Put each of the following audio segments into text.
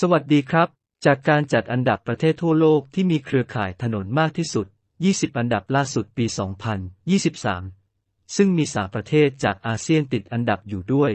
สวัสดีครับ จากการจัดอันดับประเทศทั่วโลกที่มีเครือข่ายถนนมากที่สุด 20 อันดับล่าสุดปี 2023 ซึ่งมี3ประเทศจากอาเซียนติดอันดับอยู่ด้วย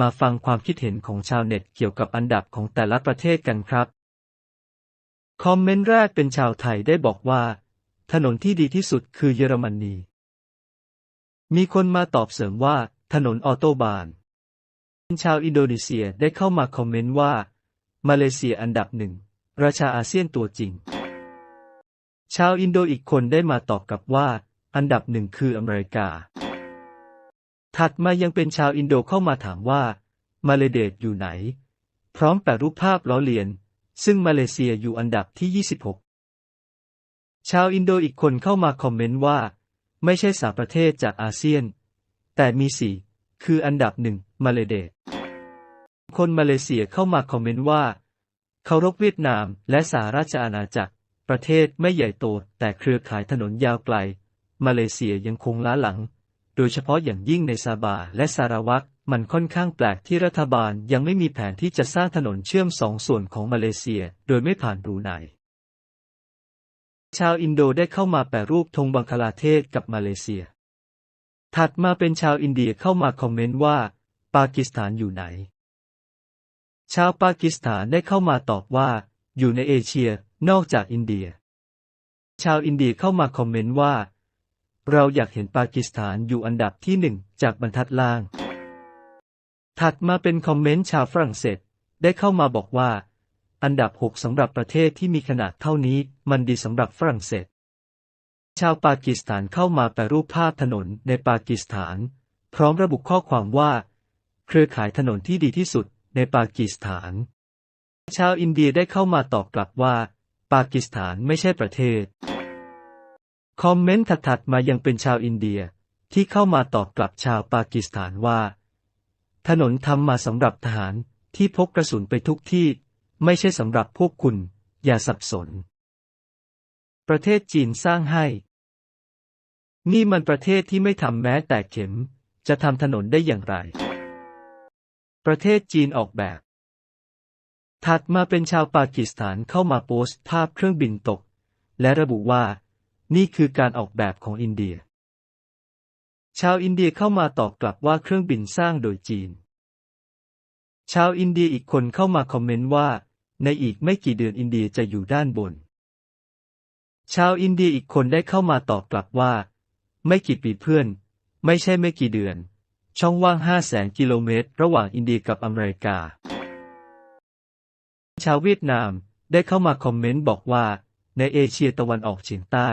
มาฟังความคิดเห็นของชาวเน็ตเกี่ยวกับอันดับของแต่ละประเทศกันครับ คอมเมนต์แรกเป็นชาวไทยได้บอกว่า ถนนที่ดีที่สุดคือเยอรมนี มีคนมาตอบเสริมว่า ถนนออโตบาน ชาวอินโดนีเซียได้เข้ามาคอมเมนต์ว่า มาเลเซียอันดับหนึ่ง ราชาอาเซียนตัวจริง ชาวอินโดอีกคนได้มาตอบกลับว่า อันดับหนึ่งคืออเมริกา ถัดมายังเป็นชาวอินโดเข้ามาถามว่า มาเลเดชอยู่ไหน พร้อมแปะรูปภาพล้อเลียน ซึ่งมาเลเซียอยู่อันดับที่ 26 ชาวอินโดอีกคนเข้ามาคอมเมนต์ว่า ไม่ใช่สามประเทศจากอาเซียน แต่มีสี่คืออันดับหนึ่งมาเลเดช คนมาเลเซียเข้ามาคอมเมนต์ว่าเคารพเวียดนามและสหราชอาณาจักร ประเทศไม่ใหญ่โตแต่เครือข่ายถนนยาวไกล มาเลเซียยังคงล้าหลัง โดยเฉพาะอย่างยิ่งในซาบาและสารวักมันค่อนข้างแปลกที่รัฐบาลยังไม่มีแผนที่จะสร้างถนนเชื่อมสองส่วนของมาเลเซียโดยไม่ผ่านบรูไนชาวอินโดได้เข้ามาแปรรูปธงบังคลาเทศกับมาเลเซีย ถัดมาเป็นชาวอินเดียเข้ามาคอมเมนต์ว่า ปากีสถานอยู่ไหน ชาวปากีสถานได้เข้ามาตอบว่า อยู่ในเอเชีย นอกจากอินเดีย ชาวอินเดียเข้ามาคอมเมนต์ว่า เราอยากเห็นปากีสถานอยู่อันดับที่หนึ่งจากบรรทัดล่าง ถัดมาเป็นคอมเมนต์ชาวฝรั่งเศสได้เข้ามาบอกว่า อันดับ6สำหรับประเทศที่มีขนาดเท่านี้ มันดีสำหรับฝรั่งเศส ชาวปากีสถานเข้ามาแปรรูปภาพถนนในปากีสถาน พร้อมระบุข้อความว่า เครือข่ายถนนที่ดีที่สุด ในปากีสถาน ชาวอินเดียได้เข้ามาตอบกลับว่า ปากีสถานไม่ใช่ประเทศ คอมเมนต์ถัดๆมายังเป็นชาวอินเดียที่เข้ามาตอบกลับชาวปากีสถานว่า ถนนทำมาสำหรับทหารที่พกกระสุนไปทุกที่ ไม่ใช่สำหรับพวกคุณ อย่าสับสน ประเทศจีนสร้างให้ นี่มันประเทศที่ไม่ทำแม้แต่เข็ม จะทำถนนได้อย่างไร ประเทศจีนออกแบบ ถัดมาเป็นชาวปากีสถานเข้ามาโพสต์ภาพเครื่องบินตก และระบุว่า นี่คือการออกแบบของอินเดีย ชาวอินเดียเข้ามาตอบกลับว่าเครื่องบินสร้างโดยจีน ชาวอินเดียอีกคนเข้ามาคอมเมนต์ว่า ในอีกไม่กี่เดือนอินเดียจะอยู่ด้านบน ชาวอินเดียอีกคนได้เข้ามาตอบกลับว่า ไม่กี่ปีเพื่อน ไม่ใช่ไม่กี่เดือน ช่องว่าง 5 0 0แสนกิโลเมตร ระหว่างอินเดียกับอเมริกา ชาวเวียดนามได้เข้ามาคอมเมนต์บอกว่า ในเอเชียตะวันออกเฉียงใต้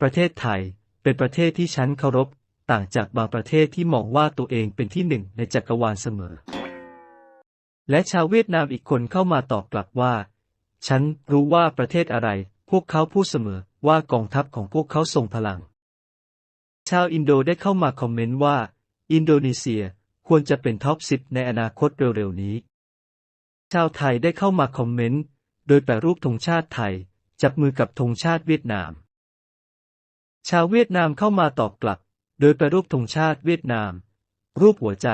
ประเทศไทยเป็นประเทศที่ฉันเคารพ ต่างจากบางประเทศที่มองว่าตัวเองเป็นที่หนึ่งในจักรวาลเสมอ และชาวเวียดนามอีกคนเข้ามาตอบกลับว่า ฉันรู้ว่าประเทศอะไร พวกเขาพูดเสมอว่ากองทัพของพวกเขาทรงพลัง ชาวอินโดได้เข้ามาคอมเมนต์ว่า อินโดนีเซียควรจะเป็นท็อปสิบในอนาคตเร็วๆนี้ ชาวไทยได้เข้ามาคอมเมนต์ โดยแปะรูปธงชาติไทย จับมือกับธงชาติเวียดนาม ชาวเวียดนามเข้ามาตอบกลับ โดยแปะรูปธงชาติเวียดนาม รูปหัวใจ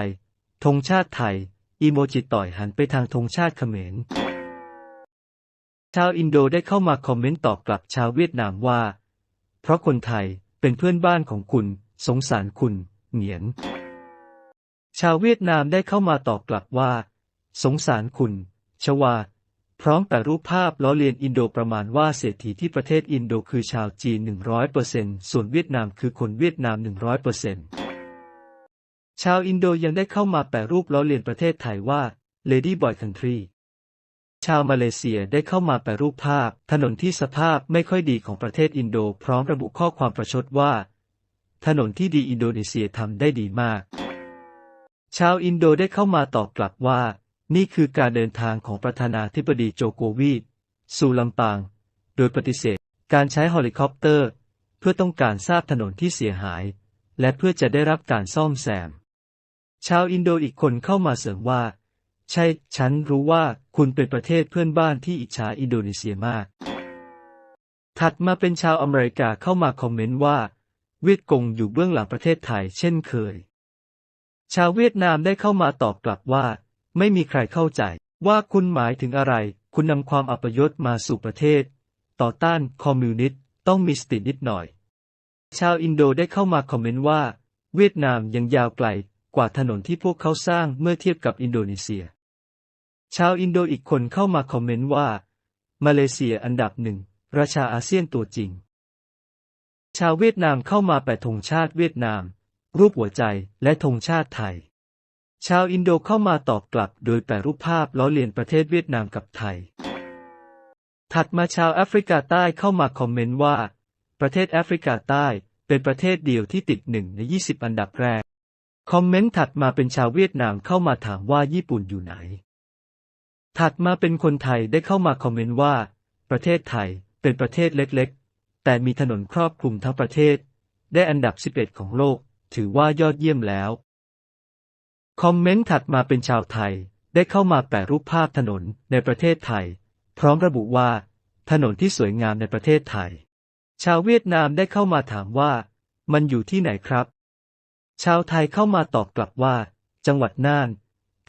ธงชาติไทย อีโมจิต่อยหันไปทางธงชาติเขมร ชาวอินโดได้เข้ามาคอมเมนต์ตอบกลับชาวเวียดนามว่า เพราะคนไทยเป็นเพื่อนบ้านของคุณ สงสารคุณ เหงียน ชาวเวียดนามได้เข้ามาตอบกลับว่า สงสารคุณ ชวา พร้อมแต่รูปภาพล้อเลียนอินโดประมาณว่าเศรษฐีที่ประเทศอินโดคือชาวจีน 100%ส่วนเวียดนามคือคนเวียดนาม 100%ชาวอินโดยังได้เข้ามาแปรรูปล้อเลียนประเทศไทยว่า Lady Boy Country ชาวมาเลเซียได้เข้ามาแปรรูปภาพ ถนนที่สภาพไม่ค่อยดีของประเทศอินโดพร้อมระบุข้อความประชดว่า ถนนที่ดีอินโดนีเซียทำได้ดีมาก ชาวอินโดได้เข้ามาตอบกลับว่า นี่คือการเดินทางของประธานาธิบดีโจโกวีสู่ลำปาง โดยปฏิเสธการใช้เฮลิคอปเตอร์ เพื่อต้องการทราบถนนที่เสียหาย และเพื่อจะได้รับการซ่อมแซม ชาวอินโดอีกคนเข้ามาเสริมว่า ใช่ ฉันรู้ว่าคุณเป็นประเทศเพื่อนบ้านที่อิจฉาอินโดนีเซียมาก ถัดมาเป็นชาวอเมริกาเข้ามาคอมเมนต์ว่า เวียดกงอยู่เบื้องหลังประเทศไทยเช่นเคย ชาวเวียดนามได้เข้ามาตอบกลับว่า ไม่มีใครเข้าใจ ว่าคุณหมายถึงอะไร คุณนำความอัปยศมาสู่ประเทศ ต่อต้านคอมมิวนิสต์ต้องมีสตินิดหน่อย ชาวอินโดได้เข้ามาคอมเมนต์ว่า เวียดนามยังยาวไกลกว่าถนนที่พวกเขาสร้างเมื่อเทียบกับอินโดนีเซีย ชาวอินโดอีกคนเข้ามาคอมเมนต์ว่า มาเลเซียอันดับหนึ่งราชาอาเซียนตัวจริง ชาวเวียดนามเข้ามาแปะธงชาติเวียดนาม รูปหัวใจและธงชาติไทย ชาวอินโดเข้ามาตอบกลับโดยแปะรูปภาพล้อเลียนประเทศเวียดนามกับไทย ถัดมาชาวแอฟริกาใต้เข้ามาคอมเมนต์ว่า ประเทศแอฟริกาใต้เป็นประเทศเดียวที่ติดหนึ่งใน 20 อันดับแรก คอมเมนต์ถัดมาเป็นชาวเวียดนามเข้ามาถามว่าญี่ปุ่นอยู่ไหน ถัดมาเป็นคนไทยได้เข้ามาคอมเมนต์ว่า ประเทศไทยเป็นประเทศเล็กๆ แต่มีถนนครอบคลุมทั้งประเทศ ได้อันดับ 11 ของโลก ถือว่ายอดเยี่ยมแล้ว คอมเมนต์ถัดมาเป็นชาวไทย ได้เข้ามาแปะรูปภาพถนนในประเทศไทย พร้อมระบุว่า ถนนที่สวยงามในประเทศไทย ชาวเวียดนามได้เข้ามาถามว่า มันอยู่ที่ไหนครับ ชาวไทยเข้ามาตอบกลับว่า จังหวัดน่าน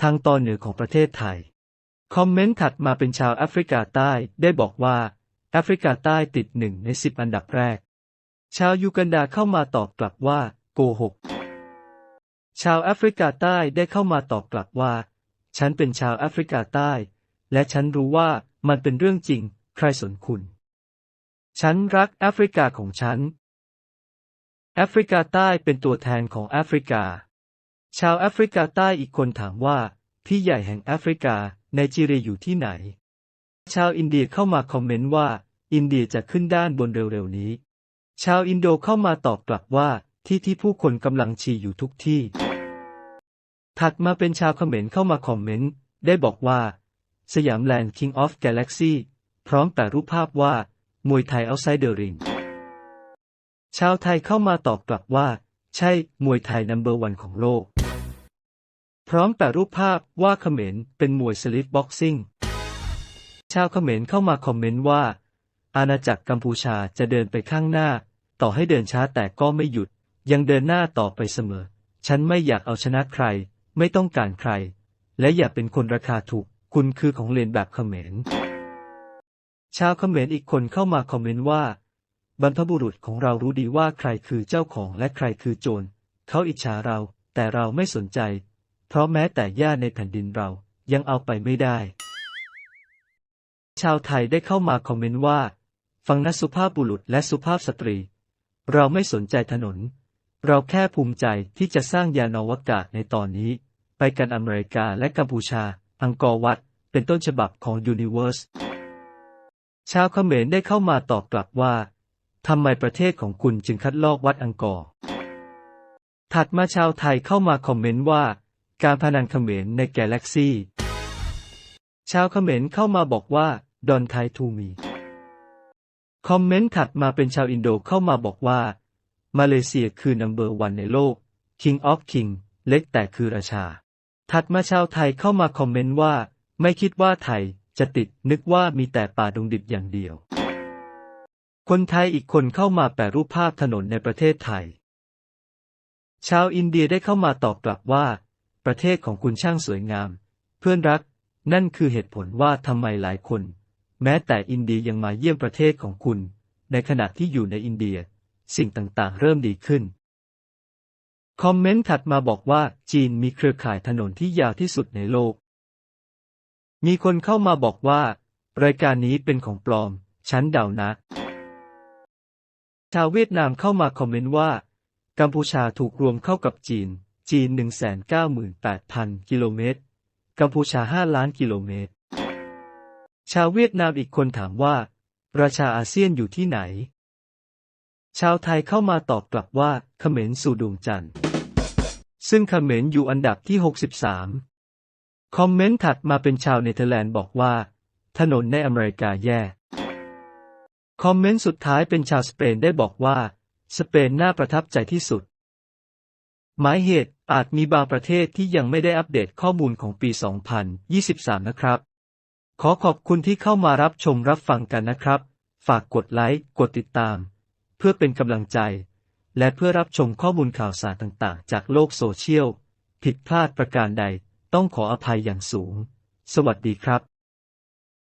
ทางตอนเหนือของประเทศไทย คอมเมนต์ถัดมาเป็นชาวแอฟริกาใต้ได้บอกว่าแอฟริกาใต้ติดหนึ่งในสิบอันดับแรก ชาวยูกันดาเข้ามาตอบกลับว่า โกหก ชาวแอฟริกาใต้ได้เข้ามาตอบกลับว่า ฉันเป็นชาวแอฟริกาใต้ และฉันรู้ว่ามันเป็นเรื่องจริง ใครสนคุณ ฉันรักแอฟริกาของฉัน แอฟริกาใต้เป็นตัวแทนของแอฟริกา ชาวแอฟริกาใต้อีกคนถามว่าพี่ใหญ่แห่งแอฟริกาในจีเรียอยู่ที่ไหน ชาวอินเดียเข้ามาคอมเมนต์ว่า อินเดียจะขึ้นด้านบนเร็วๆนี้ ชาวอินโดเข้ามาตอบกลับว่า ที่ที่ผู้คนกำลังชีอยู่ทุกที่ ถัดมาเป็นชาวเขมรเข้ามาคอมเมนต์ ได้บอกว่า สยามแลนด์ King of Galaxy พร้อมแต่รูปภาพว่า มวยไทยเอาไซเดอร์ริง ชาวไทยเข้ามาตอบกลับว่า ใช่ มวยไทยนัมเบอร์วันของโลก พร้อมแต่รูปภาพว่าเขมรเป็นมวยสลิปบ็อกซิ่ง ชาวเขมรเข้ามาคอมเมนต์ว่า อาณาจักรกัมพูชาจะเดินไปข้างหน้า ต่อให้เดินช้าแต่ก็ไม่หยุด ยังเดินหน้าต่อไปเสมอ ฉันไม่อยากเอาชนะใคร ไม่ต้องการใคร และอย่าเป็นคนราคาถูก คุณคือของเลนแบบเขมร ชาวเขมรอีกคนเข้ามาคอมเมนต์ว่า บรรพบุรุษของเรารู้ดีว่าใครคือเจ้าของและใครคือโจร เขาอิจฉาเรา แต่เราไม่สนใจ เพราะแม้แต่หญ้าในแผ่นดินเรายังเอาไปไม่ได้ ชาวไทยได้เข้ามาคอมเมนต์ว่า ฟังนะสุภาพบุรุษและสุภาพสตรี เราไม่สนใจถนน เราแค่ภูมิใจที่จะสร้างยานอวกาศในตอนนี้ ไปกันอเมริกาและกัมพูชา อังกอร์วัด เป็นต้นฉบับของยูนิเวอร์สชาวเขมรได้เข้ามาตอบกลับว่าทำไมประเทศของคุณจึงคัดลอกวัดอังกอร์ ถัดมาชาวไทยเข้ามาคอมเมนต์ว่า การพนันเขมรในแกลเล็กซี่ ชาวเขมรเข้ามาบอกว่า ดอนไทยทูมี คอมเมนต์ถัดมาเป็นชาวอินโดเข้ามาบอกว่า มาเลเซียคือนัมเบอร์วันในโลก King of King เล็กแต่คือราชา ถัดมาชาวไทยเข้ามาคอมเมนต์ว่า ไม่คิดว่าไทยจะติดนึกว่ามีแต่ป่าดงดิบอย่างเดียว คนไทยอีกคนเข้ามาแปะรูปภาพถนนในประเทศไทย ชาวอินเดียได้เข้ามาตอบกลับว่า ประเทศของคุณช่างสวยงาม เพื่อนรัก นั่นคือเหตุผลว่าทำไมหลายคน แม้แต่อินเดียยังมาเยี่ยมประเทศของคุณ ในขณะที่อยู่ในอินเดีย สิ่งต่างๆ เริ่มดีขึ้น คอมเมนต์ถัดมาบอกว่าจีนมีเครือข่ายถนนที่ยาวที่สุดในโลก มีคนเข้ามาบอกว่า รายการนี้เป็นของปลอม ฉันเดานะ ชาวเวียดนามเข้ามาคอมเมนต์ว่า กัมพูชาถูกรวมเข้ากับจีน จีน 198,000 กิโลเมตร กัมพูชา 5 ล้านกิโลเมตร ชาวเวียดนามอีกคนถามว่า ราชาอาเซียนอยู่ที่ไหน ชาวไทยเข้ามาตอบกลับว่าเขมรสู่ดวงจันทร์ซึ่งเขมรอยู่อันดับที่ 63 คอมเมนต์ถัดมาเป็นชาวเนเธอร์แลนด์บอกว่า ถนนในอเมริกาแย่ คอมเมนต์สุดท้ายเป็นชาวสเปนได้บอกว่า สเปนน่าประทับใจที่สุด หมายเหตุอาจมีบางประเทศที่ยังไม่ได้อัปเดตข้อมูลของปี 2023 นะครับ ขอขอบคุณที่เข้ามารับชมรับฟังกันนะครับ ฝากกดไลค์ กดติดตาม เพื่อเป็นกำลังใจ และเพื่อรับชมข้อมูลข่าวสารต่างๆ จากโลกโซเชียล ผิดพลาดประการใด ต้องขออภัยอย่างสูง สวัสดีครับ